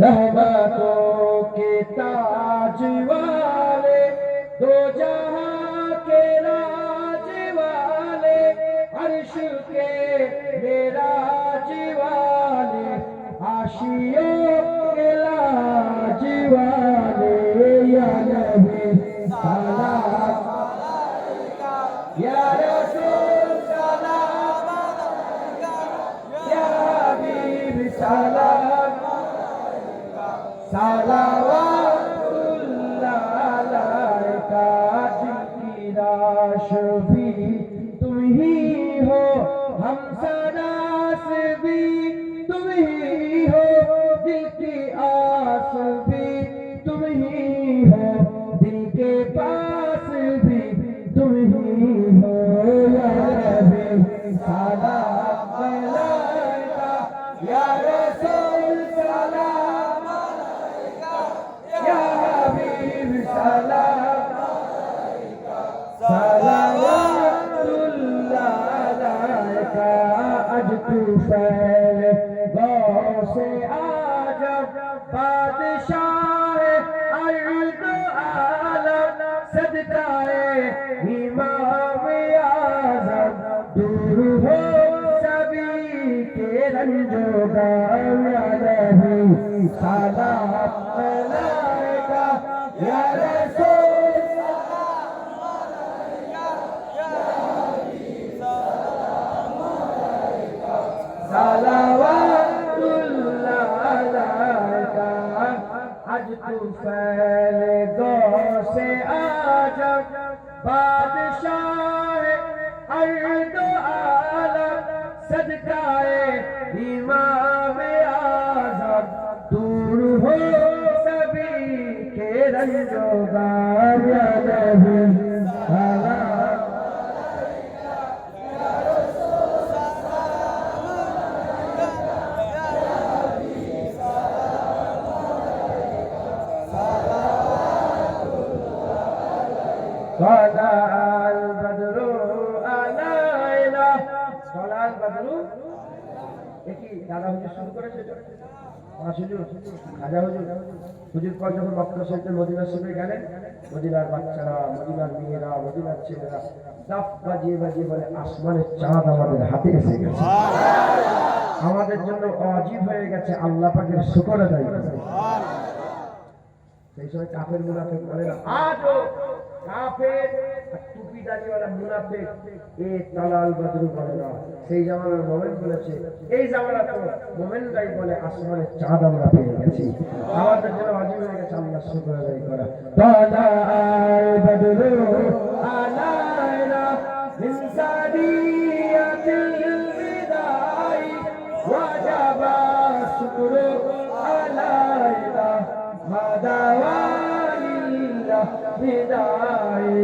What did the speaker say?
रहमतों के ताज वाले दो जहाँ के राज वाले अर्श के मेराज वाले आशियों के लाज वाले या नबी सलावातुल्लाह अलैका जिनकी राश भी तुम ही हो हम सरास भी बादशाह अर्द आलम सदकाए इमाम आजम। दूर हो सभी के रंजोगा या नहीं सलाम आज तू फैल गो से आजब बादशाह अर्द आलम सदकाए इमाम आजम दूर हो सभी के रंजोगा या नबी শুরু হ্যাঁ, হুজুর পর যখন গেলেন, মদিনার বাচ্চারা, মদিনার মেয়েরা, মদিনার ছেলেরা বাজিয়ে বাজিয়ে বলে চাঁদ আমাদের গেছে। আমাদের জন্য অজীব হয়ে গেছে, আল্লাহ পাকের শুকর আদায় সেই সময় কাপের মুনাফে করে আজও কাফের আর টুপি দাড়িওয়ালা মুনাফেক এ তালাল বদরু বলে না সেই জামানার মোমেন বলেছে এই জামানা তো মোমেনরাই বলে আসমানের চাঁদ আমরা পেয়ে গেছি আমাদের জন্য অজীব হয়ে গেছে আল্লাহ শুকর আদায় করা তালাল বদরু আলাইনা من ثانية الوداع وجب الشكر علينا ما دوام বিদায়